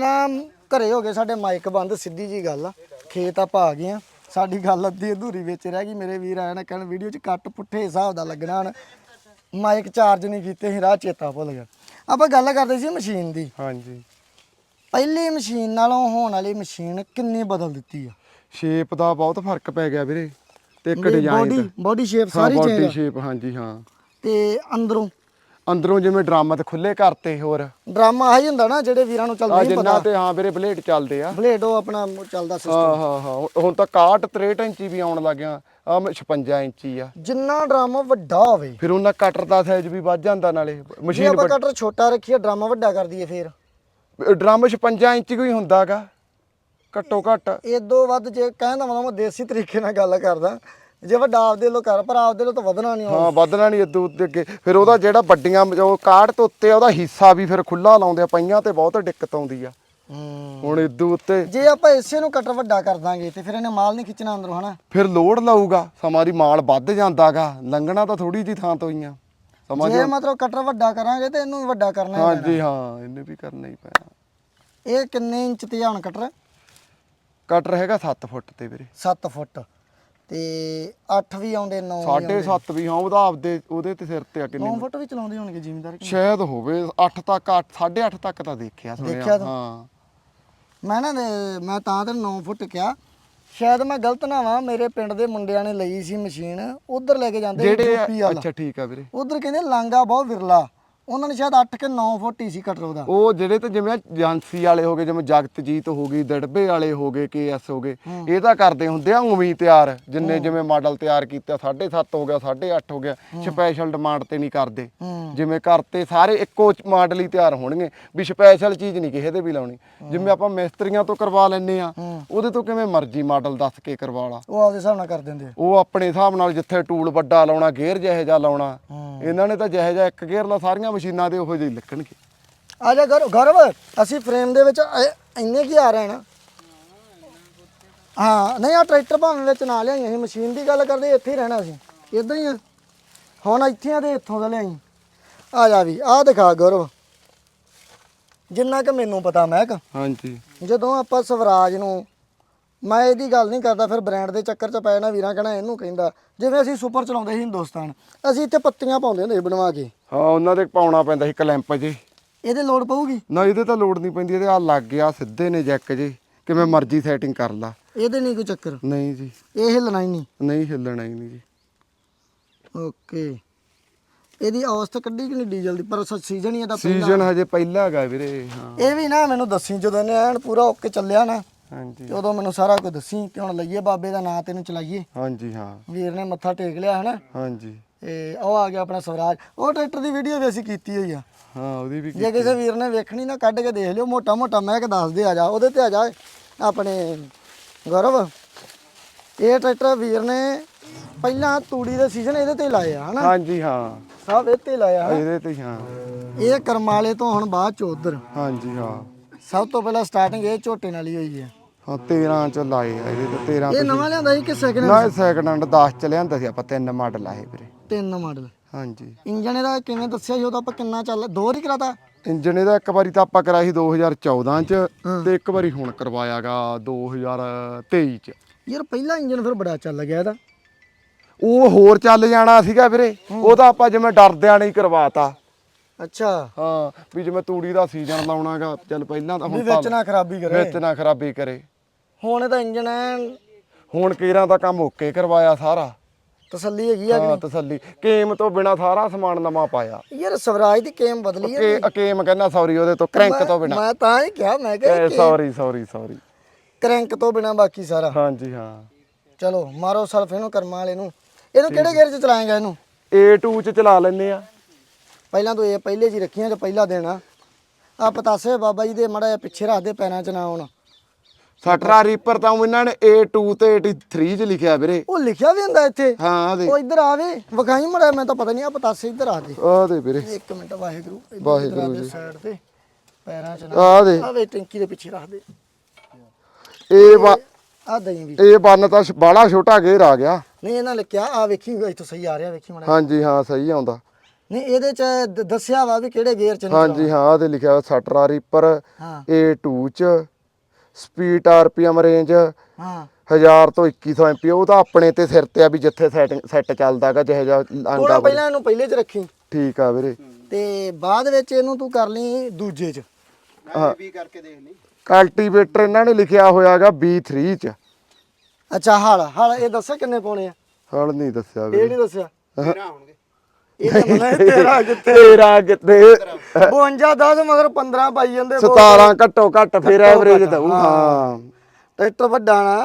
ਨਾ ਘਰੇ ਹੋ ਗਏ ਸਾਡੇ ਮਾਈਕ ਬੰਦ ਸਿੱਧੀ ਜੀ ਗੱਲ ਆ। ਖੇਤ ਆਪਾਂ ਆ ਗਏ ਆ। ਸਾਡੀ ਗੱਲ ਅੱਧੀ ਅਧੂਰੀ ਵਿੱਚ ਰਹਿ ਗਈ। ਮੇਰੇ ਵੀਰ ਨਾ ਕਹਿਣ ਵੀਡੀਓ 'ਚ ਕੱਟ ਪੁੱਠੇ ਹਿਸਾਬ ਦਾ ਲੱਗਣਾ ਹਨ ਮਾਈਕ ਚਾਰਜ ਨਹੀਂ ਕੀਤੇ ਸੀ ਰਾਹ ਚੇਤਾ ਭੁੱਲ ਗਿਆ ਆਪਾਂ ਗੱਲ ਕਰਦੇ ਸੀ ਮਸ਼ੀਨ ਦੀ। ਹਾਂਜੀ। ਪਹਿਲੀ ਮਸ਼ੀਨ ਨਾਲੋਂ ਹੋਣ ਵਾਲੀ ਮਸ਼ੀਨ ਕਿੰਨੀ ਬਦਲ ਦਿੱਤੀ ਆ? ਸ਼ੇਪ ਦਾ ਬਹੁਤ ਫ਼ਰਕ ਪੈ ਗਿਆ ਵੀਰੇ। ਤੇ ਇੱਕ ਬੋਡੀ ਡਿਜ਼ਾਈਨ ਬੋਡੀ ਸ਼ੇਪ ਹਾਂ ਸਾਰੀ ਬੋਡੀ ਚੇਂਜ ਸ਼ੇਪ ਹਾਂਜੀ ਹਾਂ। ਤੇ ਅੰਦਰੋਂ ਅੰਦਰੋਂ ਜਿਵੇਂ ਡਰਮ ਤੇ ਖੁੱਲੇ ਕਰਤੇ ਹੋਰ। ਡਰਾਮਾ ਆਹੀ ਹੁੰਦਾ ਨਾ ਜਿਹੜੇ ਵੀਰਾਂ ਨੂੰ ਆ ਚੱਲਦਾ ਨਹੀਂ ਜਿੰਨਾ ਪਤਾ। ਤੇ ਹਾਂ ਵੀਰੇ ਬਲੇਡ ਚੱਲਦੇ ਆ। ਬਲੇਡ ਉਹ ਆਪਣਾ ਚੱਲਦਾ ਹਾਂ ਸਿਸਟਮ ਹਾਂ ਹਾਂ ਹੁਣ ਤਾਂ 61 63 ਇੰਚੀ ਵੀ ਆਉਣ ਲੱਗ ਗਿਆ ਆ 56 ਇੰਚੀ ਆ। ਜਿੰਨਾ ਡਰਾਮਾ ਵੱਡਾ ਹੋਵੇ। ਫਿਰ ਉਹਨਾਂ ਕਟਰ ਦਾ ਸਾਈਜ਼ ਵੀ ਵੱਧ ਜਾਂਦਾ ਨਾਲੇ। ਜੇ ਮਸ਼ੀਨ ਆਪਾਂ ਕਟਰ ਛੋਟਾ ਰੱਖੀਏ ਡਰਾਮਾ ਵੱਡਾ ਕਰ ਦਈਏ ਫੇਰ। ਡਰਮ 56 ਇੰਚੀ ਕੋਈ ਹੁੰਦਾਗਾ। ਘੱਟੋ ਘੱਟ। ਇਦੋਂ ਵੱਧ ਜੇ ਕਹਿੰਦਾ ਮਤਲਬ ਮੈਂ ਦੇਸੀ ਤਰੀਕੇ ਨਾਲ ਗੱਲ ਕਰਦਾ। ਜੇ ਵੱਡਾ ਆਪਦੇ ਲੋ ਕਰ ਪਰ ਆਪਦੇ ਲੋ ਤਾਂ ਵਧਣਾ ਨਹੀਂ ਹਾਂ ਵਧਣਾ ਨਹੀਂ ਇਦੋਂ ਉੱਤੇ ਅੱਗੇ। ਫਿਰ ਉਹਦਾ ਜਿਹੜਾ ਵੱਡੀਆਂ ਉਹ ਕਾੜ ਤੋਂ ਉੱਤੇ ਉਹਦਾ ਹਿੱਸਾ ਵੀ ਫਿਰ ਖੁੱਲਾ ਲਾਉਂਦੇ ਆ ਪਈਆਂ ਤੇ ਬਹੁਤ ਦਿੱਕਤ ਆਉਂਦੀ ਆ। ਹੂੰ। ਹੁਣ ਇਦੋਂ ਉੱਤੇ ਜੇ ਆਪਾਂ ਇਸੇ ਨੂੰ ਕਟਰ ਵੱਡਾ ਕਰ ਦਾਂਗੇ ਤੇ ਫਿਰ ਇਹਨੇ ਮਾਲ ਨਹੀਂ ਖਿੱਚਣਾ ਅੰਦਰੋਂ ਹਨਾ? ਫਿਰ ਲੋਡ ਲਾਊਗਾ। ਸਮਾਰੀ ਮਾਲ ਵੱਧ ਜਾਂਦਾਗਾ। ਲੰਘਣਾ ਤਾਂ ਥੋੜੀ ਜੀ ਥਾਂ ਤੋਂ ਹੀ ਆ। ਸਮਝ ਜੇ ਮਤਲਬ ਕਟਰ ਵੱਡਾ ਕਰਾਂਗੇ ਤੇ ਇਹਨੂੰ ਵੱਡਾ ਕਰਨਾ ਹੀ ਹਾਂਜੀ ਹਾਂ ਇਹਨੇ ਵੀ ਕਰਨਾ ਹੀ ਪੈਣਾ। ਇਹ ਕਿੰਨੇ ਇੰਚ ਤੇ ਆ ਹੁਣ ਕਟਰ? ਕਟਰ ਹੈਗਾ 7 ਫੁੱਟ ਤੇ ਵੀਰੇ। 7 ਫੁੱਟ। ਤੇ 8 ਵੀ ਆਉਂਦੇ 9 ਸਾਢੇ 7 ਵੀ ਹਾਂ ਉਹਦਾ ਆਪਦੇ ਉਹਦੇ ਤੇ ਸਿਰ ਤੇ ਆ ਕਿੰਨੀ 9 ਫੁੱਟ ਵੀ ਚਲਾਉਂਦੇ ਹੋਣਗੇ ਜ਼ਿਮੀਂਦਾਰ ਕਿ ਸ਼ਾਇਦ ਹੋਵੇ 8 ਤੱਕ 8 8.5 ਤੱਕ ਤਾਂ ਦੇਖਿਆ ਸੁਣਿਆ। ਹਾਂ। ਮੈਂ ਨਾ ਮੈਂ ਤਾਂ ਤੇ 9 ਫੁੱਟ ਕਿਹਾ। ਸ਼ਾਇਦ ਮੈਂ ਗਲਤ ਨਾ ਵਾਂ ਮੇਰੇ ਪਿੰਡ ਦੇ ਮੁੰਡਿਆਂ ਨੇ ਲਈ ਸੀ ਮਸ਼ੀਨ ਉਧਰ ਲੈ ਕੇ ਜਾਂਦੇ ਜਿਹੜੇ ਅੱਛਾ ਠੀਕ ਆ ਵੀਰੇ। ਉਧਰ ਕਹਿੰਦੇ ਲਾਂਗਾ ਬਹੁਤ ਵਿਰਲਾ। ਉਹਨਾਂ ਨੇ ਸ਼ਾਇਦ 8 ਕਿ 9 ਫੁੱਟ ਹੀ ਸੀ ਕਟਰ ਉਹਦਾ। ਉਹ ਜਿਹੜੇ ਤੇ ਜਿਵੇਂ ਏਜੰਸੀ ਵਾਲੇ ਹੋਗੇ ਜਿਵੇਂ ਜਗਤਜੀਤ ਹੋ ਗਈ ਦੜਬੇ ਵਾਲੇ ਹੋਗੇ ਕੇਐਸ ਹੋਗੇ ਇਹ ਤਾਂ ਕਰਦੇ ਹੁੰਦੇ ਆ ਉਵੇਂ ਤਿਆਰ ਜਿੰਨੇ ਜਿਵੇਂ ਮਾਡਲ ਤਿਆਰ ਕੀਤਾ 7.5 ਹੋ ਗਿਆ 8.5 ਹੋ ਗਿਆ ਸਪੈਸ਼ਲ ਡਿਮਾਂਡ ਤੇ ਨਹੀਂ ਕਰਦੇ। ਜਿਵੇਂ ਕਰਤੇ ਸਾਰੇ ਇੱਕੋ ਮਾਡਲ ਹੀ ਤਿਆਰ ਹੋਣਗੇ ਵੀ ਸਪੈਸ਼ਲ ਚੀਜ਼ ਨਹੀਂ ਕਿਸੇ ਦੇ ਵੀ ਲਾਉਣੀ। ਜਿਵੇਂ ਆਪਾਂ ਮਿਸਤਰੀਆਂ ਤੋਂ ਕਰਵਾ ਲੈਨੇ ਆ ਉਹਦੇ ਤੋਂ ਕਿਵੇਂ ਮਰਜ਼ੀ ਮਾਡਲ ਦੱਸ ਕੇ ਕਰਵਾ ਲਾ। ਉਹ ਆਪਦੇ ਹਿਸਾਬ ਨਾਲ ਕਰ ਦਿੰਦੇ ਉਹ ਆਪਣੇ ਹਿਸਾਬ ਨਾਲ ਜਿੱਥੇ ਟੂਲ ਵੱਡਾ ਲਾਉਣਾ ਗੇਅਰ ਜਿਹੇ ਜਿਹਾ ਲਾਉਣਾ। ਇਹਨਾਂ ਨੇ ਤਾਂ ਜਿਹੇ ਜਿਹਾ ਇੱਕ ਗੇਅਰ ਲਾ ਸਾਰੀਆਂ ਮਸ਼ੀਨਾਂ ਦੇ ਉਹੋ ਜਿਹੇ ਹੀ ਲੱਗਣਗੇ। ਆ ਜਾ ਗੌਰਵ ਗੌਰਵ ਅਸੀਂ ਫਰੇਮ ਦੇ ਵਿੱਚ ਇੰਨੇ ਕੀ ਆ ਰਹੇ ਨਾ? ਹਾਂ ਨਹੀਂ ਆ ਟਰੈਕਟਰ ਭਾਵੇਂ ਵਿੱਚ ਨਾ ਲਿਆਈ ਅਸੀਂ ਮਸ਼ੀਨ ਦੀ ਗੱਲ ਕਰਦੇ ਇੱਥੇ ਹੀ ਰਹਿਣਾ ਸੀ ਇਦਾਂ ਹੀ ਆ। ਹੁਣ ਇੱਥੇ ਆ ਤੇ ਇੱਥੋਂ ਦਾ ਲਿਆਈ। ਆ ਜਾ ਵੀ ਆ ਦਿਖਾ ਗੌਰਵ। ਜਿੰਨਾ ਕਿ ਮੈਨੂੰ ਪਤਾ ਮੈਂ ਕਿ ਹਾਂਜੀ। ਜਦੋਂ ਆਪਾਂ ਸਵਰਾਜ ਨੂੰ ਮੈਂ ਇਹਦੀ ਗੱਲ ਨਹੀਂ ਕਰਦਾ ਫਿਰ ਬ੍ਰਾਂਡ ਦੇ ਚੱਕਰ 'ਚ ਪੈ ਨਾ ਵੀਰਾਂ ਕਹਣਾ ਇਹਨੂੰ ਕਹਿੰਦਾ। ਜਿਵੇਂ ਅਸੀਂ ਸੁਪਰ ਚਲਾਉਂਦੇ ਸੀ ਹਿੰਦੁਸਤਾਨ ਅਸੀਂ ਇੱਥੇ ਪੱਤੀਆਂ ਪਾਉਂਦੇ ਹੁੰਦੇ ਸੀ ਬਣਵਾ ਕੇ। ਹਾਂ ਉਹਨਾਂ ਦੇ ਪਾਉਣਾ ਪੈਂਦਾ ਸੀ ਕਲੈਂਪ ਜੇ। ਇਹਦੇ ਲੋਡ ਪਊਗੀ? ਨਾ ਇਹਦੇ ਤਾਂ ਲੋਡ ਨਹੀਂ ਪੈਂਦੀ ਇਹਦੇ ਆ ਲੱਗ ਗਿਆ ਸਿੱਧੇ ਨੇ ਜੈਕ ਜੇ ਕਿਵੇਂ ਮਰਜ਼ੀ ਸੈਟਿੰਗ ਕਰ ਲਾ। ਇਹਦੇ ਨਹੀਂ ਕੋਈ ਚੱਕਰ? ਨਹੀਂ ਜੀ। ਇਹ ਹਿੱਲਣਾ ਹੀ ਨਹੀਂ। ਨਹੀਂ ਹਿੱਲਣਾ ਹੀ ਨਹੀਂ ਜੀ। ਓਕੇ। ਇਹਦੀ ਔਸਤ ਕੱਢੀ ਕਿ ਨਹੀਂ ਡੀਜ਼ਲ ਦੀ? ਪਰ ਸੀਜ਼ਨ ਹੀ ਇਹਦਾ ਪਹਿਲਾ। ਸੀਜ਼ਨ ਹਜੇ ਪਹਿਲਾ ਹੈਗਾ ਵੀਰੇ ਹਾਂ। ਇਹ ਵੀ ਨਾ ਮੈਨੂੰ ਦੱਸੀ ਜਦੋਂ ਇਹਨੇ ਐਨ ਪੂਰਾ ਓਕੇ ਚੱਲਿਆ ਨਾ ਹਾਂਜੀ। ਤੇ ਉਦੋਂ ਮੈਨੂੰ ਸਾਰਾ ਕੁਝ ਦੱਸੀ ਤੇ ਹੁਣ ਲਈਏ ਬਾਬੇ ਦਾ ਨਾਂ ਤੈਨੂੰ ਚਲਾਈਏ। ਹਾਂਜੀ ਹਾਂ। ਵੀਰ ਨੇ ਮੱਥਾ ਟੇਕ ਲਿਆ ਹਨਾ? ਹਾਂਜੀ। ਤੇ ਉਹ ਆ ਗਿਆ ਆਪਣਾ ਸਵਰਾਜ। ਉਹ ਟਰੈਕਟਰ ਦੀ ਵੀਡੀਓ ਵੀ ਅਸੀਂ ਕੀਤੀ ਹੋਈ ਆ। ਹਾਂ ਉਹਦੀ ਵੀ ਜੇ ਕਿਸੇ ਵੀਰ ਨੇ ਵੇਖਣੀ ਨਾ ਕੱਢ ਕੇ ਦੇਖ ਲਿਓ। ਮੋਟਾ ਮੋਟਾ ਮੈਂ ਕਿ ਦੱਸ ਦੇ ਆ ਜਾ ਉਹਦੇ ਤੇ ਆ ਜਾ ਆਪਣੇ ਗੌਰਵ। ਇਹ ਟਰੈਕਟਰ ਵੀਰ ਨੇ ਪਹਿਲਾਂ ਤੂੜੀ ਦੇ ਸੀਜ਼ਨ ਇਹਦੇ ਤੇ ਹੀ ਲਾਏ ਆ ਹਨਾ? ਹਾਂਜੀ ਹਾਂ। ਸਭ ਇਹ ਤੇ ਲਾਇਆ? ਇਹਦੇ ਤੇ ਹੀ, ਹਾਂ। ਇਹ ਕਰਮਾਲੇ ਤੋਂ ਹੁਣ ਬਾਅਦ ਚ ਉਧਰ। ਹਾਂਜੀ ਹਾਂ। ਸਭ ਤੋਂ ਪਹਿਲਾਂ ਸਟਾਰਟਿੰਗ ਇਹ ਝੋਟੇ ਨਾਲ ਹੀ ਹੋਈ ਹੈ। ਹਾਂ 13 ਚ ਲਾਏ ਆ ਇਹਦੇ ਤੇ 13 ਇਹ ਨਵਾਂ ਲਿਆਂਦਾ ਸੀ ਕਿ ਸੈਕਿੰਡ ਨਾ ਸੈਕਿੰਡ ਹੈਂਡ 10 ਚ ਲਿਆਂਦਾ ਸੀ ਆਪਾਂ ਤਿੰਨ ਮਾਡਲ ਆਏ ਵੀਰੇ। ਤਿੰਨ ਮਾਡਲ ਹਾਂਜੀ। ਇੰਜਨ ਇਹਦਾ ਕਿਵੇਂ ਦੱਸਿਆ ਸੀ ਉਹਦਾ ਆਪਾਂ ਕਿੰਨਾ ਚੱਲ ਦੋ ਵਾਰੀ ਕਰਾਤਾ? ਇੰਜਨ ਇਹਦਾ ਇੱਕ ਵਾਰੀ ਤਾਂ ਆਪਾਂ ਕਰਾਇਆ ਸੀ 2014 ਚ ਤੇ ਇੱਕ ਵਾਰੀ ਹੁਣ ਕਰਵਾਇਆਗਾ 2023 ਚ। ਯਾਰ ਪਹਿਲਾ ਇੰਜਨ ਫਿਰ ਬੜਾ ਚੱਲ ਗਿਆ ਇਹਦਾ। ਉਹ ਹੋਰ ਚੱਲ ਜਾਣਾ ਸੀਗਾ ਵੀਰੇ। ਉਹ ਤਾਂ ਆਪਾਂ ਜਿਵੇਂ ਡਰਦਿਆਂ ਨਹੀਂ ਕਰਵਾਤਾ। ਅੱਛਾ। ਹਾਂ ਵੀ ਜਿਵੇਂ ਤੂੜੀ ਦਾ ਸੀਜ਼ਨ ਲਾਉਣਾਗਾ ਚੱਲ ਪਹਿਲਾਂ ਤਾਂ ਵੀ ਹੁਣ ਵਿੱਚ ਨਾ ਖਰਾਬੀ ਕਰੇ। ਵਿੱਚ ਨਾ ਖਰਾਬੀ ਕਰੇ। ਹੁਣ ਇਹਦਾ ਇੰਜਨ ਐਨ ਹੁਣ ਕੇਰਾਂ ਦਾ ਕੰਮ ਓਕੇ ਕਰਵਾਇਆ ਸਾਰਾ। ਤਸੱਲੀ ਹੈਗੀ ਆ ਹਾਂ ਤਸੱਲੀ। ਕੇਮ ਤੋਂ ਬਿਨਾ ਸਾਰਾ ਸਮਾਨ ਨਵਾਂ ਪਾਇਆ। ਯਾਰ ਸਵਰਾਜ ਦੀ ਕੇਮ ਬਦਲੀ ਹੈ ਕੇ ਕੇਮ ਕਹਿੰਦਾ ਸੌਰੀ ਉਹਦੇ ਤੋਂ ਕ੍ਰੈਂਕ ਤੋਂ ਬਿਨਾ। ਮੈਂ ਤਾਂ ਹੀ ਕਿਹਾ ਮੈਂ ਕਿਹਾ ਸੌਰੀ ਸੌਰੀ ਸੌਰੀ ਕ੍ਰੈਂਕ ਤੋਂ ਬਿਨਾ ਬਾਕੀ ਸਾਰਾ। ਹਾਂਜੀ ਹਾਂ। ਚਲੋ ਮਾਰੋ ਸਲਫ ਇਹਨੂੰ ਕਰਮਾਂ ਵਾਲੇ ਨੂੰ। ਇਹਨੂੰ ਕਿਹੜੇ ਗੇਅਰ 'ਚ ਚਲਾਏਗਾ ਇਹਨੂੰ? A2 ਚ ਚਲਾ ਲੈਨੇ ਆ। ਪਹਿਲਾਂ ਤੋਂ ਇਹ ਪਹਿਲੇ ਜੀ ਰੱਖੀਆਂ ਤੇ ਪਹਿਲਾ ਦੇਣਾ ਆ। ਪਤਾਸੇ ਬਾਬਾ ਜੀ ਦੇ ਮੜਾ ਜਿਹਾ ਪਿੱਛੇ ਰੱਖ ਦੇ ਪੈਰਾਂ 'ਚ ਨਾ ਆਉਣ। ਸਟਰਾ ਰੀਪਰ ਤਾਂ ਉਹ ਇਹਨਾਂ ਨੇ A2 ਤੇ 83 ਚ ਲਿਖਿਆ ਵੀਰੇ। ਉਹ ਲਿਖਿਆ ਵੀ ਹੁੰਦਾ ਇੱਥੇ? ਹਾਂ ਦੇ ਉਹ ਇੱਧਰ ਆਵੇ ਵਿਖਾਈ ਮੜਾ ਮੈਂ ਤਾਂ ਪਤਾ ਨਹੀਂ ਆ ਪਤਾਸੇ ਇੱਧਰ ਆ ਦੇ। ਆ ਦੇ ਵੀਰੇ। ਇੱਕ ਮਿੰਟ ਵਾਹਿਗੁਰੂ ਇੱਧਰ- ਵਾਹਿਗੁਰੂ ਇੱਧਰ ਆ ਦੇ ਜੀ। ਸਾਈਡ ਤੇ ਪੈਰਾਂ 'ਚ ਨਾ ਆ ਦੇ ਆ ਵੇ ਟੈਂਕੀ ਦੇ ਪਿੱਛੇ ਰੱਖ ਦੇ। ਇਹ ਵਾ- ਆ ਦਈ ਵੀ। ਇਹ ਬੰਨ ਤਾਂ ਬਾਲਾ ਛੋਟਾ ਗੇਰ ਆ ਗਿਆ। ਨਹੀਂ ਇਹਨਾਂ ਲਿਖਿਆ ਆ ਵੇਖੀ ਇੱਥੋਂ ਸਹੀ ਆ ਰਿਹਾ ਵੇਖੀ ਮੜਾ ਹਾਂਜੀ ਹਾਂ ਸਹੀ ਆਉਂਦਾ। ਨਹੀਂ ਇਹਦੇ ਚ ਦ- ਦੱਸਿਆ ਵਾ ਵੀ ਕਿਹੜੇ ਗੇਅਰ ਚ ਨੇ ਹਾਂਜੀ ਹਾਂ ਉਹਦੇ ਲਿਖਿਆ ਹੋਇਆ ਸਟਰਾ ਰੀਪਰ ਹਾਂ। A2 ਚ ਸਪੀਡ ਆਰਪੀਐਮ ਰੇਂਜ ਹਾਂ। 1000 ਤੋਂ 2100 ਐਮਪੀ ਉਹ ਤਾਂ ਆਪਣੇ ਤੇ ਸਿਰ ਤੇ ਆ ਵੀ ਜਿੱਥੇ ਸੈਟਿੰਗ ਸੈੱਟ ਚੱਲਦਾਗਾ ਜਿਹੇ ਜਿਹਾ ਆਂਦਾ ਪਹਿਲਾਂ ਇਹਨੂੰ ਪਹਿਲੇ ਚ ਰੱਖੀ। ਠੀਕ ਆ ਵੀਰੇ। ਤੇ ਬਾਅਦ ਵਿੱਚ ਇਹਨੂੰ ਤੂੰ ਕਰ ਲਈ ਦੂਜੇ ਚ। ਵੀ ਕਰਕੇ ਦੇਖ ਲਈ। ਕਲਟੀਵੇਟਰ ਇਹਨਾਂ ਨੇ ਲਿਖਿਆ ਹੋਇਆਗਾ B3 ਚ। ਅੱਛਾ ਹਲ ਹਲ ਇਹ ਦੱਸਿਆ ਕਿੰਨੇ ਪਾਉਣੇ ਆ? ਹਲ ਨਹੀਂ ਦੱਸਿਆ ਇਹ ਵੀਰੇ। ਨਹੀਂ ਦੱਸਿਆ। ਤੇਰਾ ਹੋਣਗੇ। ਇਹ ਤਾਂ ਮਨਾ ਤੇਰਾ ਕਿੱਥੇ? ਤੇਰਾ ਕਿਤੇ 52 10 ਮਗਰ 15 ਪਾਈ ਜਾਂਦੇ 17 ਘੱਟੋ ਘੱਟ ਫਿਰ ਐਵਰੇਜ ਦਊ ਹਾਂ। ਟਰੈਕਟਰ ਵੱਡਾ ਨਾ।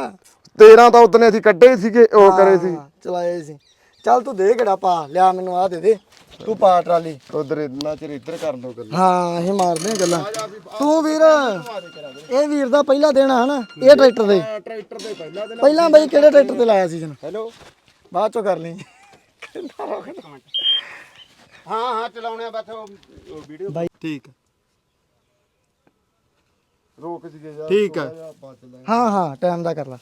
13 ਤਾਂ ਉਤਨੇ ਅਸੀਂ ਕੱਢੇ ਹੀ ਸੀਗੇ ਉਹ ਕਰੇ ਸੀ। ਹਾਂ, ਚਲਾਏ ਸੀ। ਚੱਲ ਤੂੰ ਦੇ ਕਿਹੜਾ ਪਾ ਲਿਆ ਮੈਨੂੰ ਆ ਦੇ ਦੇ। ਤੂੰ ਪਾ ਟਰਾਲੀ। ਉਧਰ ਇੰਨਾ ਚਿਰ ਇੱਧਰ ਕਰ ਲਓ ਗੱਲ। ਹਾਂ ਅਸੀਂ ਮਾਰਦੇ ਗੱਲਾਂ। ਤੂੰ ਵੀਰ ਇਹ ਵੀਰ ਦਾ ਪਹਿਲਾ ਦੇਣਾ ਹਨਾ? ਇਹ ਟਰੈਕਟਰ ਦੇ। ਟਰੈਕਟਰ ਦੇ ਪਹਿਲਾਂ ਦੇ ਪਹਿਲਾਂ ਬਈ ਕਿਹੜੇ ਟਰੈਕਟਰ ਤੇ ਲਾਇਆ ਸੀ ਜਨ ਹੈਲੋ। ਬਾਅਦ ਚੋਂ ਕਰ ਲਈ। ਹਾਂ ਹਾਂ ਚਲਾਉਣੇ ਆ ਬਸ ਉਹ ਵੀਡੀਓ। ਬਾਈ। ਠੀਕ। ਰੋਕ ਸੀਗੇ ਯਾਰ ਠੀਕ ਆ। ਹਾਂ ਹਾਂ ਟਾਈਮ ਦਾ ਕਰ ਲਾ।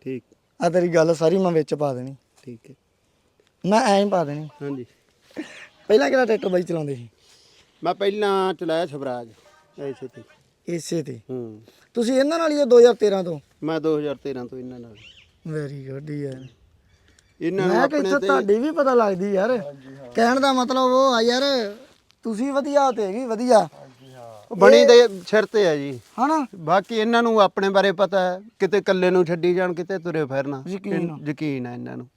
ਠੀਕ। ਆ ਤੇਰੀ ਗੱਲ ਸਾਰੀ ਮੈਂ ਵਿੱਚ ਪਾ ਦੇਣੀ। ਠੀਕ ਹੈ। ਮੈਂ ਐਂ ਹੀ ਪਾ ਦੇਣੀ। ਹਾਂਜੀ। ਪਹਿਲਾਂ ਕਿਹੜਾ ਟਰੈਕਟਰ ਬਾਈ ਚਲਾਉਂਦੇ ਸੀ? ਮੈਂ ਪਹਿਲਾਂ ਚਲਾਇਆ ਸਵਰਾਜ ਐਸੇ ਤੇ ਇਸੇ ਤੇ। ਹੂੰ। ਤੁਸੀਂ ਇਹਨਾਂ ਨਾਲ ਹੀ ਹੋ 2013 ਤੋਂ? ਮੈਂ 2013 ਤੋਂ ਇਹਨਾਂ ਨਾਲ। ਵੈਰੀ ਗੁੱਡ ਯਾਰ। ਇਹਨਾਂ ਨੂੰ ਮੈਂ ਕਿ ਆਪਣੇ ਇੱਥੇ ਤੁਹਾਡੀ ਵੀ ਪਤਾ ਲੱਗਦੀ ਯਾਰ। ਕਹਿਣ ਦਾ ਮਤਲਬ ਉਹ ਆ ਯਾਰ ਤੁਸੀਂ ਵਧੀਆ ਤੇ ਵੀ ਵਧੀਆ। ਬਣੀ ਦੇ ਸਿਰ ਤੇ ਆ ਜੀ। ਹਨਾ? ਬਾਕੀ ਇਹਨਾਂ ਨੂੰ ਆਪਣੇ ਬਾਰੇ ਪਤਾ ਹੈ ਕਿਤੇ ਇਕੱਲੇ ਨੂੰ ਛੱਡੀ ਜਾਣ ਕਿਤੇ ਤੁਰੇ ਫਿਰਨਾ। ਯਕੀਨ ਆ। ਯਕੀਨ ਹੈ ਇਹਨਾਂ ਨੂੰ।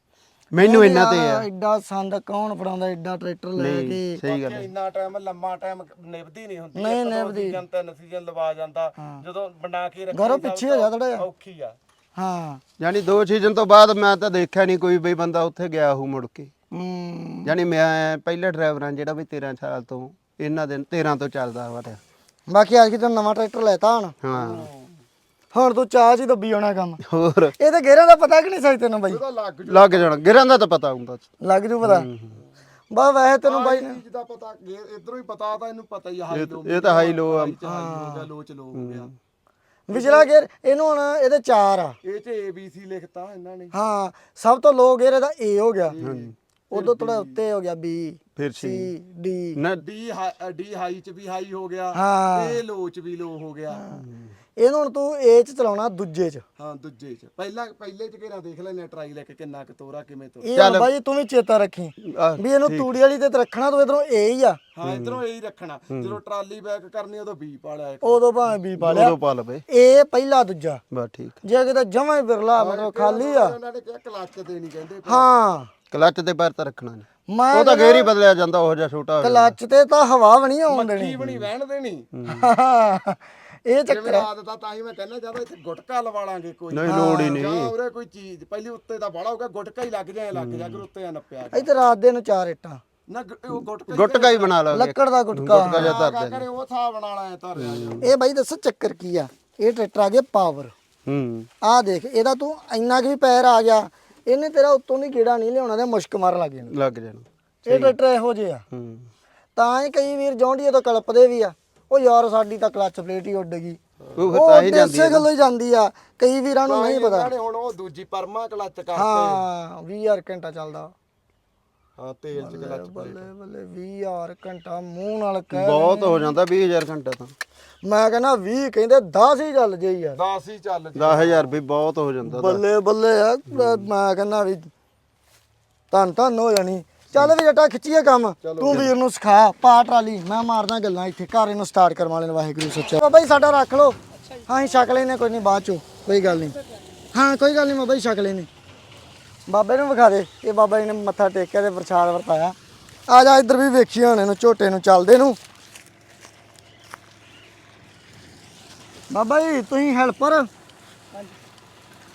ਮੈਨੂੰ ਇਹਨਾਂ ਤੇ ਆ। ਐਡਾ ਸੰਦ ਕੌਣ ਫੜਾਉਂਦਾ ਐਡਾ ਟਰੈਕਟਰ ਲੈ ਨਹੀਂ ਕੇ? ਸਹੀ ਗੱਲ ਹੈ। ਇੰਨਾ ਟਾਈਮ ਲੰਮਾ ਟਾਈਮ ਨਿਭਦੀ ਨਹੀਂ ਹੁੰਦੀ। ਨਹੀਂ ਨਿਭਦੀ। ਸੀਜ਼ਨ ਤਿੰਨ ਸੀਜ਼ਨ ਲਵਾ ਜਾਂਦਾ ਜਦੋਂ ਬਣਾ ਕੇ ਰੱਖੀ ਗੌਰਵ ਪਿੱਛੇ ਹੋ ਜਾ ਥੋੜਾ ਜਿਹਾ। ਔਖੀ ਆ। ਹਾਂ। ਯਾਨੀ ਦੋ ਸੀਜ਼ਨ ਤੋਂ ਬਾਅਦ ਮੈਂ ਤਾਂ ਦੇਖਿਆ ਨਹੀਂ ਕੋਈ ਬਈ ਬੰਦਾ ਉੱਥੇ ਗਿਆ ਹੋ ਮੁੜ ਕੇ। ਹੂੰ। ਯਾਨੀ ਮੈਂ ਪਹਿਲਾ ਡਰਾਈਵਰ ਹਾਂ ਜਿਹੜਾ ਵੀ 13 ਸਾਲ ਤੋਂ ਇਹਨਾਂ ਦੇ 13 ਤੋਂ ਚੱਲਦਾ ਵਾ ਰਿਹਾ। ਬਾਕੀ ਅੱਜ ਕਿਤੇ ਨਵਾਂ ਟਰੈਕਟਰ ਲੈਤਾ ਹੁਣ। ਹਾਂ। ਹੁਣ ਤੂੰ ਚਾਹ ਚ ਹੀ ਦੱਬੀ ਹੋਣਾ ਕੰਮ। ਹੋਰ? ਇਹ ਤੇ ਗੇਰਾਂ ਦਾ ਪਤਾ ਕਿ ਨਹੀਂ ਸਹੀ ਤੈਨੂੰ ਬਾਈ? ਲੱਗ ਜਾਣਾ। ਗਿਰਾਂ ਦਾ ਤਾਂ ਪਤਾ ਹੁੰਦਾ। ਲੱਗ ਜੂ ਪਤਾ। ਬਾ ਵੈਸੇ ਤੈਨੂੰ ਬਾਈ ਨੇ ਚੀਜ਼ ਦਾ ਪਤਾ ਇਧਰੋਂ ਹੀ ਪਤਾ ਤਾਂ ਇਹਨੂੰ ਪਤਾ ਹੀ ਆ ਹਾਈ ਇਹ ਇਹ ਤਾਂ ਹਾਈ ਲੋ ਆ। ਹੋ। ਲੋ ਚ ਲੋ ਹੋ ਗਿਆ। ਵਿਚਲਾ ਗੇਰ ਇਹਨੂੰ ਹੁਣ ਇਹਦੇ ਚਾਰ ਆ। ਇਹ ਚ ABC ਲਿਖਤਾ ਇਹਨਾਂ ਨੇ। ਹਾਂ ਸਭ ਤੋਂ ਲੋ ਗੇਰ ਇਹਦਾ ਏ ਹੋ ਗਿਆ। ਉਦੋਂ ਥੋੜਾ ਉੱਤੇ ਹੋ ਗਿਆ ਬੀ ਫਿਰ ਸੀ ਸੀ ਡੀ ਨਾ ਡੀ ਡੀ ਹਾਈ ਚ ਵੀ ਹਾਈ ਹੋ ਗਿਆ ਹਾਂ। ਤੇ ਲੋ ਚ ਵੀ ਲੋ ਹੋ ਗਿਆ। ਇਹਨੂੰ ਹੁਣ ਤੂੰ ਏ ਚ ਚਲਾਉਣਾ ਦੂਜੇ ਚ। ਹਾਂ ਦੂਜੇ ਚ। ਪਹਿਲਾਂ ਪਹਿਲੇ ਚ ਘੇਰਾ ਦੇਖ ਲੈਨੇ ਟਰਾਈ ਲੈ ਕੇ ਕਿੰਨਾ ਕੁ ਤੋਰਾ ਕਿਵੇਂ ਤੋਰਾ। ਇਹ ਹੁਣ ਬਾਈ ਤੂੰ ਵੀ ਚੇਤਾ ਰੱਖੀ। ਆਹ, ਵੀ ਇਹਨੂੰ ਤੂੜੀ ਵਾਲੀ ਤੇ ਰੱਖਣਾ ਤੂੰ ਇਧਰੋਂ ਏ ਹੀ ਆ। ਹਾਂ ਇਧਰੋਂ ਇਹੀ ਰੱਖਣਾ। ਜਦੋਂ ਟਰਾਲੀ ਬੈਕ ਕਰਨੀ ਉਦੋਂ ਬੀ ਪਾ ਲਿਆ ਇੱਕ। ਉਦੋਂ ਭਾਵੇਂ ਬੀ ਪਾ ਲਿਆ। ਉਦੋਂ ਪਾ ਲਵੇ। ਇਹ ਪਹਿਲਾ ਦੂਜਾ। ਬਸ ਠੀਕ। ਜੇ ਕਿਤੇ ਜਮਾ ਹੀ ਬਿਰਲਾ ਮਤਲਬ ਖਾਲੀ ਆ। ਉਹਨਾਂ ਨੇ ਕਿਹਾ ਕਲੱਚ ਤੇ ਨਹੀਂ ਕਹਿੰਦੇ। ਹਾਂ। ਕਲੱਚ ਤੇ ਪੈਰ ਤਾਂ ਰੱਖਣਾ ਨਹੀਂ ਮੈਂ ਉਹ ਤਾਂ ਗੇਰ ਹੀ ਬਦਲਿਆ ਜਾਂਦਾ ਉਹ ਜਿਹਾ ਛੋਟਾ ਹੋ ਜਾਂਦਾ। ਕਲੱਚ ਤੇ ਤਾਂ ਹਵਾ ਵੀ ਨਹੀਂ ਆਉਣ ਦੇਣੀ। ਕੀ ਬਣੀ ਵਹਿਣ ਦੇਣੀ। ਇਹ ਚੱਕਰ ਜਿਵੇਂ ਆਦਤ ਆ ਤਾਂ ਹੀ ਮੈਂ ਕਹਿੰਦਾ ਜਦੋਂ ਇੱਥੇ ਗੁਟਕਾ ਲਵਾ ਲਾਂਗੇ ਕੋਈ। ਨਹੀਂ ਲੋੜ ਹੀ ਜਾਂ ਨਹੀਂ ਉਰੇ ਕੋਈ ਚੀਜ਼ ਪਹਿਲੀ ਉੱਤੇ ਦਾ ਬਾੜਾ ਹੋਗਾ ਗੁਟਕਾ ਹੀ ਲੱਗ ਜਾਏ ਲੱਗ ਜਾ ਕਰ ਉੱਤੇ ਆ ਨੱਪਿਆ ਇੱਥੇ ਰਾਤ ਦੇ ਨੂੰ ਚਾਰ ਇੱਟਾਂ। ਨਾ ਗ- ਉਹ ਗੁਟਕਾ ਹੀ ਗੁੱਟਕਾ ਹੀ ਬਣਾ ਲਾਂਗੇ। ਲੱਕੜ ਦਾ ਗੁਟਕਾ। ਗੁੱਟਕਾ ਜਿਹਾ ਧਰ ਦੇ ਕਰੇ ਉਹ ਥਾਂ ਬਣਾਣਾ ਹੈ ਧਰ ਆ ਜਾ ਇਹ ਬਾਈ ਦੱਸੋ ਚੱਕਰ ਕੀ ਆ? ਇਹ ਟਰੈਕਟਰ ਆ ਗਿਆ ਪਾਵਰ ਹੂੰ। ਆਹ ਦੇਖ ਇਹਦਾ ਤੂੰ ਇੰਨਾ ਕੁ ਵੀ ਪੈਰ ਆ ਗਿਆ। ਇਹਨੇ ਤੇਰਾ ਉੱਤੋਂ ਦੀ ਕੀੜਾ ਨਹੀਂ ਲਿਆਉਣਾ ਤੇ ਮੁਸ਼ਕ ਮਾਰਨ ਲੱਗ ਜਾਣਾ। ਲੱਗ ਜਾਣਾ। ਇਹ ਟਰੈਕਟਰ ਇਹੋ ਜਿਹੇ ਆ। ਹੂੰ। ਤਾਂ ਹੀ ਕਈ ਵੀਰ ਜੌਂਡੀਏ ਤੋਂ ਕਲਪਦੇ ਵੀ ਆ ਉਹ ਯਾਰ ਸਾਡੀ ਤਾਂ ਕਲੱਚ ਪਲੇਟ ਹੀ ਉੱਡ ਗਈ। ਉਹ ਫਿਰ ਤਾਂ ਹੀ ਜਾਂਦੀ ਇਸੇ ਗੱਲੋਂ ਹੀ ਜਾਂਦੀ ਆ ਕਈ ਵੀਰਾਂ ਨੂੰ ਨਹੀਂ ਪਤਾ। ਹੁਣ ਉਹ ਦੂਜੀ ਪਰਮਾ ਕਲੱਚ ਕਰਤੇ। ਹਾਂ 20000 ਘੰਟਾ ਚੱਲਦਾ। ਹਾਂ ਤੇਲ ਚ ਕਲੱਚ ਬੱਲੇ ਬੱਲੇ 20000 ਘੰਟਾ ਮੂੰਹ ਨਾਲ ਕਹਿ ਬਹੁਤ ਹੋ ਜਾਂਦਾ 20000 ਘੰਟਾ ਤਾਂ। ਮੈਂ ਕਹਿੰਦਾ 20 ਕਹਿੰਦੇ 10 ਹੀ ਚੱਲ ਜੇ ਯਾਰ। 10 ਹੀ ਚੱਲ 10000 ਵੀ ਬਹੁਤ ਹੋ ਜਾਂਦਾ। ਬੱਲੇ ਬੱਲੇ ਆ ਮੈਂ ਕਹਿੰਦਾ ਵੀ ਧੰਨ ਧੰਨ ਹੋ ਜਾਣੀ। ਚੱਲ ਵੀ ਜੱਟਾ ਖਿੱਚੀਏ ਕੰਮ। ਤੂੰ ਵੀਰ ਨੂੰ ਸਿਖਾ ਪਾ ਟਰਾਲੀ। ਮੈਂ ਮਾਰਦਾ ਗੱਲਾਂ ਇੱਥੇ ਘਰ ਇਹਨੂੰ ਸਟਾਰਟ ਕਰਵਾ ਲੈਣ ਵਾਹਿਗੁਰੂ ਸੱਚਾ। ਬਾਬਾ ਜੀ ਸਾਡਾ ਰੱਖ ਲਓ। ਹਾਂ ਹੀ ਛਕ ਲੈਨੇ ਕੋਈ ਨਹੀਂ ਬਾਅਦ ਚੋਂ। ਕੋਈ ਗੱਲ ਨਹੀਂ। ਹਾਂ ਕੋਈ ਗੱਲ ਨਹੀਂ ਬਾਬਾ ਜੀ ਛਕ ਲੈਨੇ ਬਾਬੇ ਨੂੰ ਵਿਖਾ ਦੇ। ਇਹ ਬਾਬਾ ਜੀ ਨੇ ਮੱਥਾ ਟੇਕਿਆ ਤੇ ਪ੍ਰਸ਼ਾਦ ਵਰਤਾਇਆ। ਆ ਜਾ ਇੱਧਰ ਵੀ ਵੇਖੀ ਹੁਣ ਇਹਨੂੰ ਝੋਟੇ ਨੂੰ ਚੱਲਦੇ ਨੂੰ। ਬਾਬਾ ਜੀ ਤੁਸੀਂ ਹੈਲਪਰ?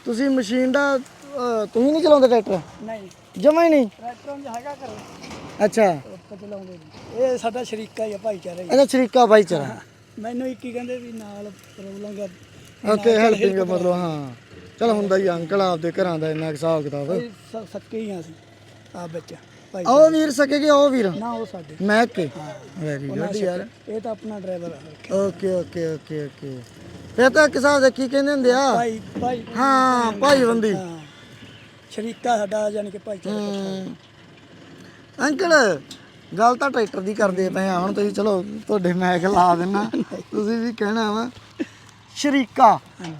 ਤੁਸੀਂ ਮਸ਼ੀਨ ਦਾ ਅਹ, ਤੁਸੀਂ ਨਹੀਂ ਚਲਾਉਂਦੇ ਟਰੈਕਟਰ? ਨਹੀਂ। ਜਮਾ ਹੀ ਨਹੀਂ? ਟਰੈਕਟਰਾਂ 'ਚ ਹੈਗਾ ਘਰੇ। ਅੱਛਾ। ਚਲਾਉਂਦੇ ਇਹ ਸਾਡਾ ਸ਼ਰੀਕਾ ਹੀ ਆ ਭਾਈਚਾਰਾ ਹੀ ਇਹਦਾ ਸ਼ਰੀਕਾ ਭਾਈਚਾਰਾ। ਮੈਨੂੰ ਇੱਕ ਹੀ ਕਹਿੰਦੇ ਵੀ ਨਾਲ ਪ੍ਰੋਬਲਮ ਦਾ ਓਕੇ ਹੈਲਪਿੰਗ ਮਤਲਬ ਹਾਂ। ਚਲ ਹੁੰਦਾ ਹੀ ਆ, ਅੰਕਲ ਆਪਦੇ ਘਰਾਂ ਦਾ ਇੰਨਾ ਕੁ ਹਿਸਾਬ ਕਿਤਾਬ। ਸ- ਸੱਕੇ ਹੀ ਆ ਅਸੀਂ ਆ ਵਿੱਚ ਭਾਈ ਉਹ ਵੀਰ ਸਕੇਗੇ ਉਹ ਵੀਰ? ਨਾ ਉਹ ਸਾਡੇ। ਮੈਂ ਕੇ ਵੈਰੀ ਗੁੱਡ ਯਾਰ ਇਹ ਤਾਂ ਆਪਣਾ driver okay okay okay okay ਫਿਰ ਤਾਂ ਇੱਕ ਹਿਸਾਬ ਦੇ ਕੀ ਕਹਿੰਦੇ ਹੁੰਦੇ ਆ। ਭਾਈ ਭਾਈ ਹਾਂ ਭਾਈਬੰਦੀ ਹਾਂ। ਸ਼ਰੀਕਾ ਸਾਡਾ ਯਾਨੀ ਕਿ ਭਾਈਚਾਰਾ ਹਮ। ਅੰਕਲ ਗੱਲ ਤਾਂ ਟਰੈਕਟਰ ਦੀ ਕਰਦੇ ਪਏ ਆ। ਹੁਣ ਤੁਸੀਂ ਚਲੋ ਤੁਹਾਡੇ ਮੈਕ ਲਾ ਦੇਣਾ ਤੁਸੀਂ ਵੀ ਕਹਿਣਾ ਵਾ। ਸ਼ਰੀਕਾ। ਹਾਂਜੀ।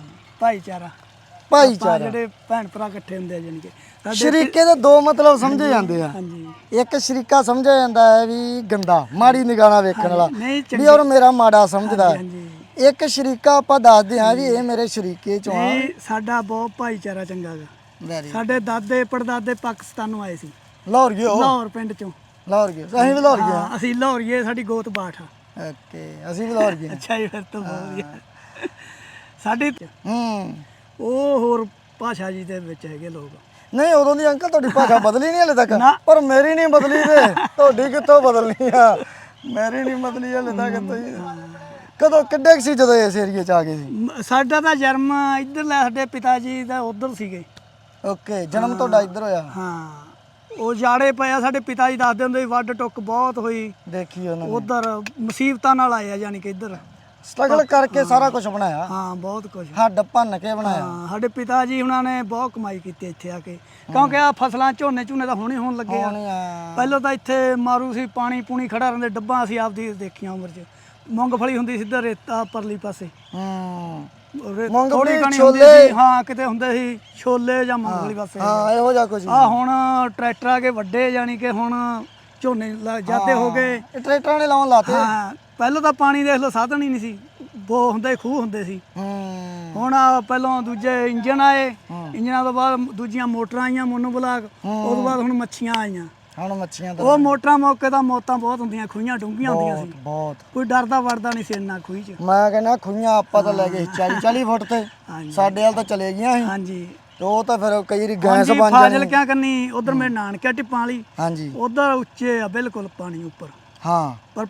ਭਾਈਚਾਰਾ। ਆਪਾਂ ਜਿਹੜੇ ਭੈਣ ਭਰਾ ਇਕੱਠੇ ਹੁੰਦੇ ਆ ਜਾਣੀ ਕਿ ਸਾਡੇ ਸ਼ਰੀਕੇ ਦੇ ਦੋ ਮਤਲਬ ਸਮਝੇ ਜਾਂਦੇ ਆ। ਹਾਂਜੀ। ਇੱਕ ਸ਼ਰੀਕਾ ਸਮਝਿਆ ਜਾਂਦਾ ਹੈ ਵੀ ਗੰਦਾ ਮਾੜੀ ਨਿਗਾਹ ਨਾਲ ਵੇਖਣ ਵਾਲਾ ਨਹੀਂ ਵੀ ਔਰ ਮੇਰਾ ਮਾੜਾ ਸਮਝਦਾ ਹੈ। ਹਾਂਜੀ ਇੱਕ ਸ਼ਰੀਕਾ ਆਪਾਂ ਦੱਸਦੇ ਹਾਂ ਵੀ ਇਹ ਮੇਰੇ ਸ਼ਰੀਕੇ ਚੋਂ ਆ। ਇਹ ਸਾਡਾ ਬਹੁਤ ਭਾਈਚਾਰਾ ਚੰਗਾ ਗਾ। ਵੈਰੀ ਸਾਡੇ ਦਾਦੇ ਪੜਦਾਦੇ ਪਾਕਿਸਤਾਨੋਂ ਆਏ ਸੀ। ਲਾਹੌਰ ਗਿਓ ਲਾਹੌਰ ਪਿੰਡ ਚੋਂ। ਲਾਹੌਰ ਗਿਓ ਅਸੀਂ ਵੀ ਲਾਹੌਰ ਗਏ ਹਾਂ, ਅਸੀਂ ਲਾਹੌਰੀਏ ਸਾਡੀ ਗੋਤ ਬਾਠ ਆ। ਓਕੇ ਅਸੀਂ ਵੀ ਲਾਹੌਰ ਗਏ ਅੱਛਾ ਜੀ ਫਿਰ ਤਾਂ ਬਹੁਤ ਵਧੀਆ। ਸਾਡੀ ਹੂੰ। ਉਹ ਹੋਰ ਭਾਸ਼ਾ ਜੀ ਦੇ ਵਿੱਚ ਹੈਗੇ ਲੋਕ। ਨਹੀਂ ਉਦੋਂ ਦੀ ਅੰਕਲ ਤੁਹਾਡੀ ਭਾਸ਼ਾ ਬਦਲੀ ਨਹੀਂ ਹਲੇ ਤੱਕ। ਨਾ। ਪਰ ਮੇਰੀ ਨਹੀਂ ਬਦਲੀ ਤੇ ਤੁਹਾਡੀ ਕਿੱਥੋਂ ਬਦਲਣੀ ਆ? ਮੇਰੀ ਨਹੀਂ ਬਦਲੀ ਹਲੇ ਤੱਕ ਤੁਸੀਂ। ਕਦੋਂ ਕਿੱਡੇ ਕੁ ਸੀ ਜਦੋਂ ਇਸ ਏਰੀਏ ਚ ਆ ਗਏ ਸੀ? ਮ- ਸਾਡਾ ਤਾਂ ਜਨਮ ਇੱਧਰ ਲੈ ਸਾਡੇ ਪਿਤਾ ਜੀ ਦਾ ਉਧਰ ਸੀਗੇ। ਓਕੇ ਜਨਮ ਤੁਹਾਡਾ ਇੱਧਰ ਹੋਇਆ? ਹਾਂ। ਉਹ ਜਾੜੇ ਪਿਆ ਸਾਡੇ ਪਿਤਾ ਜੀ ਦੱਸਦੇ ਹੁੰਦੇ ਸੀ ਵੱਡ ਟੁੱਕ ਬਹੁਤ ਹੋਈ। ਦੇਖੀ ਉਹਨਾਂ ਨੇ। ਉਧਰ ਮੁਸੀਬਤਾਂ ਨਾਲ ਆਏ ਆ ਯਾਨੀ ਕਿ ਇੱਧਰ। ਸਟਰਗਲ ਕਰਕੇ ਸਾਰਾ ਕੁਝ ਬਣਾਇਆ। ਹਾਂ ਬਹੁਤ ਕੁਝ ਹੱਡ ਭੰਨ ਕੇ ਬਣਾਇਆ। ਹਾਂ ਸਾਡੇ ਪਿਤਾ ਜੀ ਉਹਨਾਂ ਨੇ ਬਹੁਤ ਕਮਾਈ ਕੀਤੀ ਇੱਥੇ ਆ ਕੇ। ਕਿਉਂਕਿ ਆ ਫਸਲਾਂ ਝੋਨੇ ਝੂਨੇ ਤਾਂ ਹੁਣੇ ਹੋਣ ਲੱਗੇ ਆ। ਪਹਿਲਾਂ ਤਾਂ ਇੱਥੇ ਮਾਰੂ ਸੀ ਪਾਣੀ ਪੂਣੀ ਖੜਾ ਰਹਿੰਦੇ ਡੱਬਾਂ ਅਸੀਂ ਆਪਦੀ ਦੇਖੀਆਂ ਉਮਰ 'ਚ। ਮੂੰਗਫਲੀ ਹੁੰਦੀ ਸੀ ਇੱਧਰ ਰੇਤਾ ਪਰਲੀ ਪਾਸੇ। ਹੂੰ। ਮੂੰਗਫਲੀ, ਛੋਲੇ। ਸੀ, ਹਾਂ ਕਿਤੇ ਹੁੰਦੇ ਸੀ ਛੋਲੇ ਜਾਂ ਮੂੰਗਫਲੀ ਪਾਸੇ। ਹਾਂ ਇਹੋ ਜਿਹਾ ਕੁਝ ਆ ਹੁਣ ਟਰੈਕਟਰ ਆ ਕੇ ਵੱਡੇ ਜਾਨੀ ਕਿ ਹੁਣ ਝੋਨੇ ਲ- ਜਾਦੇ ਹੋ ਗਏ। ਇਹ ਟਰੈਕਟਰਾਂ ਨੇ ਲਾਉਣ ਲਾਤੇ। ਹਾਂ ਪਹਿਲਾਂ ਤਾਂ ਪਾਣੀ ਦੇਖ ਲਓ ਸਾਧਨ ਹੀ ਨਹੀਂ ਸੀ। ਬੋ ਹੁੰਦੇ ਖੂਹ ਹੁੰਦੇ ਸੀ। ਹੂੰ। ਹੁਣ ਆ ਪਹਿਲਾਂ ਦੂਜੇ ਇੰਜਨ ਆਏ। ਇੰਜਨਾਂ ਤੋਂ ਬਾਅਦ ਦੂਜੀਆਂ ਮੋਟਰਾਂ ਆਈਆਂ ਮੋਨੋ ਬਲਾਕ। ਉਸ ਤੋਂ ਬਾਅਦ ਹੁਣ ਮੱਛੀਆਂ ਆਈਆਂ। ਹੁਣ ਮੱਛੀਆਂ ਤਾਂ ਉਹ ਮੋਟਰਾਂ ਮੌਕੇ ਤਾਂ ਮੌਤਾਂ ਬਹੁਤ ਹੁੰਦੀਆਂ ਖੂਹੀਆਂ ਡੂੰਘੀਆਂ ਹੁੰਦੀਆਂ ਸੀ। ਬਹੁਤ ਕੋਈ ਡਰਦਾ ਵੜਦਾ ਨਹੀਂ ਸੀ ਇੰਨਾ ਖੂਹੀ 'ਚ। ਮੈਂ ਕਹਿੰਦਾ ਖੁਈਆਂ ਆਪਾਂ ਤਾਂ ਲੈ ਗਏ 40 40 ਫੁੱਟ ਤੇ। ਹਾਂਜੀ। ਸਾਡੇ ਹਾਲ ਤਾਂ ਚਲੇ ਗਈਆਂ ਸੀ। ਹਾਂਜੀ। ਉਹ ਤਾਂ ਫਿਰ ਕਈ ਵਾਰੀ ਗੈਸ ਹਾਂਜੀ ਬਣ ਫਾਜ਼ਲ ਕਿਆ ਕਰਨੀ? ਉਧਰ ਮੇਰੇ ਨਾਨਕਿਆ ਟਿੱਪਾਂ ਵਾਲੀ। ਹਾਂਜੀ। ਉਧਰ ਉੱਚੇ ਆ ਬਿਲਕੁਲ ਪਾਣੀ ਉੱਪਰ। ਹਾਂ। ਪਰ